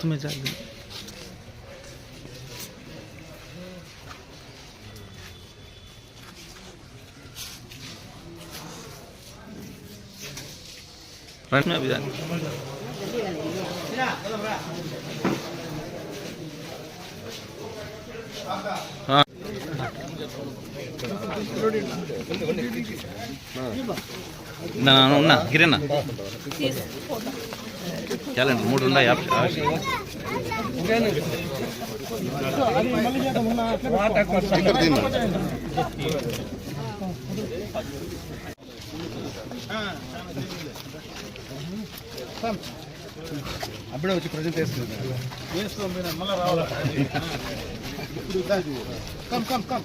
তুমি যাবে রান্না বিধান হ্যাঁ না না না না গিরে క్యాలెండర్ మూడు ఉన్నాయి ఆప్షన్ అప్పుడే వచ్చి ప్రజెంట్ వేస్తుంది మళ్ళీ రావాలి? Come come come.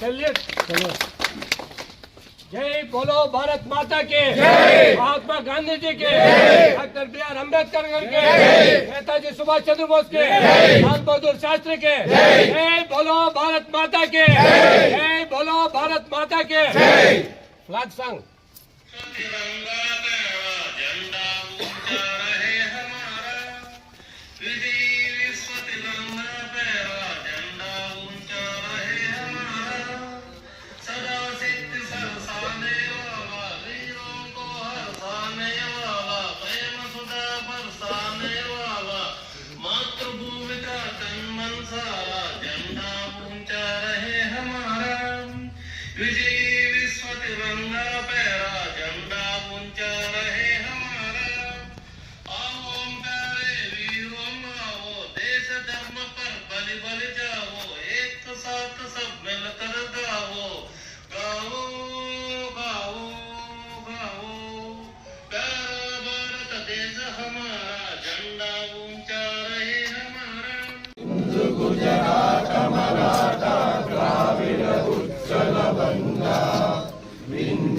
चलिए जय बोलो भारत माता के। महात्मा गांधी जी के। डॉक्टर बी आर अंबेडकर के। नेताजी सुभाष चंद्र बोस के। लाल बहादुर शास्त्री के। जय बोलो भारत माता के। जय बोलो भारत माता के। Flag song.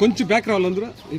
కొంచెం బ్యాక్ రావాలి అందరూ ఈ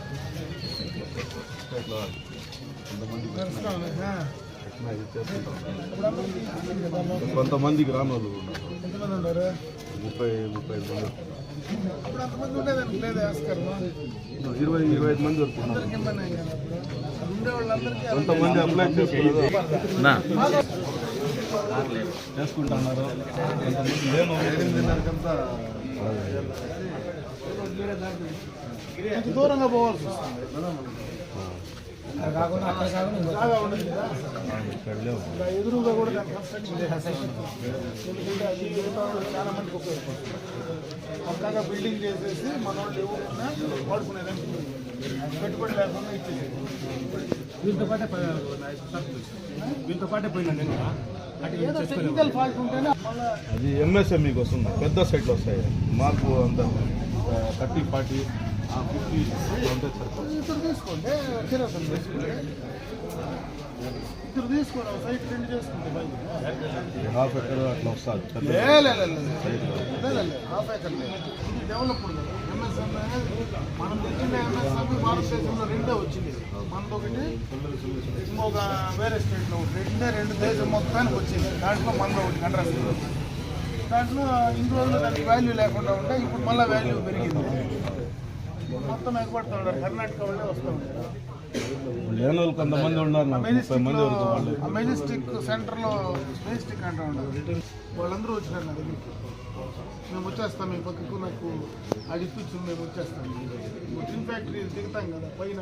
కొంతమందికి రాని వాళ్ళు ఉన్నారు ముప్పై ముప్పై ఐదు మంది ఇరవై ఇరవై ఐదు మంది వరకు. కొంతమంది అప్లై చేసుకున్నారు ना చేసుకుంటున్నారు. కొంతమంది దూరంగా పోవాల్సి వస్తుంది. ఎదురుగా కూడా ఎందుకంటే అది చాలా మందికి ఉపయోగపడుతుంది పక్కాగా బిల్డింగ్ చేసేసి మన వాళ్ళు ఎవరున్నా వాడుకునేదానికి పెట్టుబడి లేకుండా ఇచ్చేది వీళ్ళతో పాటే పోయినా పాటే పోయినా నేను అది ఎంఎస్ఎంఈకి వస్తుంది పెద్ద సైట్లు వస్తాయి. మాకు అంత థర్టీ ఫార్టీ ఇద్దరు తీసుకోండి చిరసం తీసుకోండి ఇద్దరు తీసుకోండి సైట్ రెండు చేసుకుంటే హాఫ్ ఎకర్ అట్లా వస్తుంది పెద్ద లే, లే, లే, లే. లే, లే, హాఫ్ ఏకర్ ఇది డెవలప్డ్ కదా ఎంఎస్ఎం మనం తెచ్చిన ఎంఎస్ఎం భారతదేశంలో రెండే వచ్చింది మనది ఒకటి ఇంకొక వేరే స్టేట్లో ఒకటి రెండే రెండు దేశం మొత్తానికి వచ్చింది దాంట్లో మనలో ఒకటి కంట్రాక్ట్ దాంట్లో ఇన్ని రోజులు దానికి వాల్యూ లేకుండా ఉంటే ఇప్పుడు మళ్ళీ వాల్యూ పెరిగింది మొత్తం ఎగబడుతూ ఉంటారు కర్ణాటక వాళ్ళే వస్తూ ఉంటారు. లేని వాళ్ళు కొంతమంది ఉన్నారు మెజెస్టిక్ సెంటర్లో మెజెస్టిక్ అంటూ ఉంటారు. వాళ్ళందరూ వచ్చినారు నా దగ్గరికి. మేము వచ్చేస్తాం మీ పక్కకు నాకు అది ఇప్పించు మేము వచ్చేస్తాం. టిన్ ఫ్యాక్టరీ దిగుతాం కదా పైన.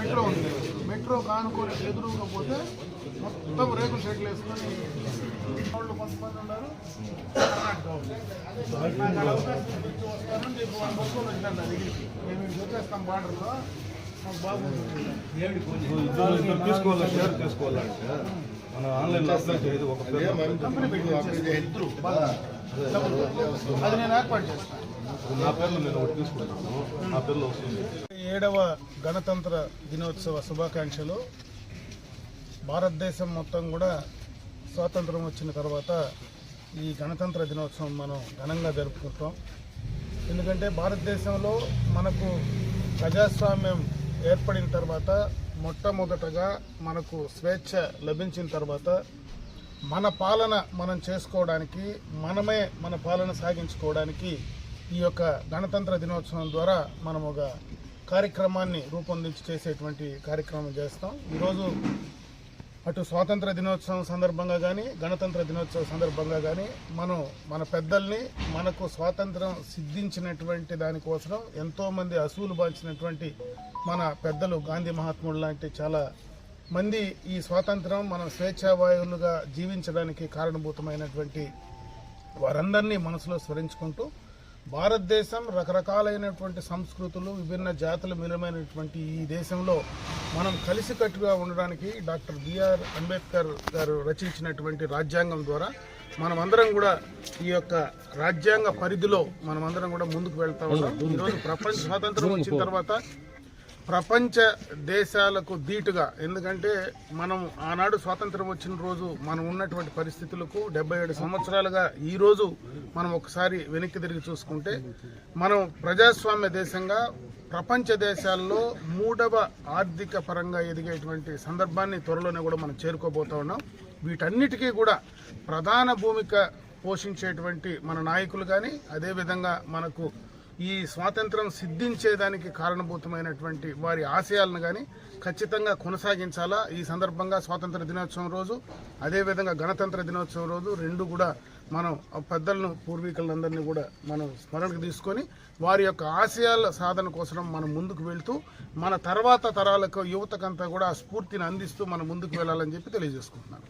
మెట్రో ఉంది. మెట్రో కానుకొని ఎదురుగా పోతే మొత్తం రేకుల షెడ్లు వేసుకొని వాళ్ళు కొంతమంది ఉన్నారు. నాకు అవకాశం నా దగ్గరికి మేము బార్డర్లో మాకు బాగుంటుంది తీసుకోవాలి షేర్ చేసుకోవాలంటే ఆన్లైన్లో అప్లై చేయదు ఒక కంపెనీ పెట్టి అది నేను ఏర్పాటు చేస్తాను నా నేను ఒకటి తీసుకుంటాను నా వస్తుంది ఏడవ గణతంత్ర దినోత్సవ శుభాకాంక్షలు. భారతదేశం మొత్తం కూడా స్వాతంత్రం వచ్చిన తర్వాత ఈ గణతంత్ర దినోత్సవం మనం ఘనంగా జరుపుకుంటాం. ఎందుకంటే భారతదేశంలో మనకు ప్రజాస్వామ్యం ఏర్పడిన తర్వాత మొట్టమొదటగా మనకు స్వేచ్ఛ లభించిన తర్వాత మన పాలన మనం చేసుకోవడానికి మనమే మన పాలన సాగించుకోవడానికి ఈ యొక్క గణతంత్ర దినోత్సవం ద్వారా మనం ఒక కార్యక్రమాన్ని రూపొందించి చేసేటువంటి కార్యక్రమం చేస్తాం. ఈరోజు అటు స్వాతంత్ర దినోత్సవం సందర్భంగా కానీ గణతంత్ర దినోత్సవం సందర్భంగా కానీ మనం మన పెద్దల్ని మనకు స్వాతంత్రం సిద్ధించినటువంటి దానికోసం ఎంతోమంది అసూలు బాల్చినటువంటి మన పెద్దలు గాంధీ మహాత్ముడు లాంటి చాలా మంది ఈ స్వాతంత్రం మనం స్వేచ్ఛావాయువులుగా జీవించడానికి కారణభూతమైనటువంటి వారందరినీ మనసులో స్మరించుకుంటూ భారతదేశం రకరకాలైనటువంటి సంస్కృతులు విభిన్న జాతులు మిలమైనటువంటి ఈ దేశంలో మనం కలిసికట్టుగా ఉండడానికి డాక్టర్ బిఆర్ అంబేద్కర్ గారు రచించినటువంటి రాజ్యాంగం ద్వారా మనమందరం కూడా ఈ యొక్క రాజ్యాంగ పరిధిలో మనమందరం కూడా ముందుకు వెళ్తా ఉన్నాం. ఈరోజు ప్రపంచ స్వాతంత్రం వచ్చిన తర్వాత ప్రపంచ దేశాలకు ధీటుగా. ఎందుకంటే మనం ఆనాడు స్వాతంత్రం వచ్చిన రోజు మనం ఉన్నటువంటి పరిస్థితులకు డెబ్బై ఏడు సంవత్సరాలుగా ఈరోజు మనం ఒకసారి వెనక్కి తిరిగి చూసుకుంటే మనం ప్రజాస్వామ్య దేశంగా ప్రపంచ దేశాల్లో మూడవ ఆర్థిక పరంగా ఎదిగేటువంటి సందర్భాన్ని త్వరలోనే కూడా మనం చేరుకోబోతా ఉన్నాం. వీటన్నిటికీ కూడా ప్రధాన భూమిక పోషించేటువంటి మన నాయకులు కానీ అదేవిధంగా మనకు ఈ స్వాతంత్రం సిద్ధించేదానికి కారణభూతమైనటువంటి వారి ఆశయాలను కానీ ఖచ్చితంగా కొనసాగించాలా? ఈ సందర్భంగా స్వాతంత్ర దినోత్సవం రోజు అదేవిధంగా గణతంత్ర దినోత్సవం రోజు రెండు కూడా మనం పెద్దలను పూర్వీకులందరినీ కూడా మనం స్మరణకు తీసుకొని వారి యొక్క ఆశయాల సాధన కోసం మనం ముందుకు వెళ్తూ మన తర్వాత తరాలకు యువతకంతా కూడా ఆ స్ఫూర్తిని అందిస్తూ మనం ముందుకు వెళ్ళాలని చెప్పి తెలియజేసుకుంటున్నాను.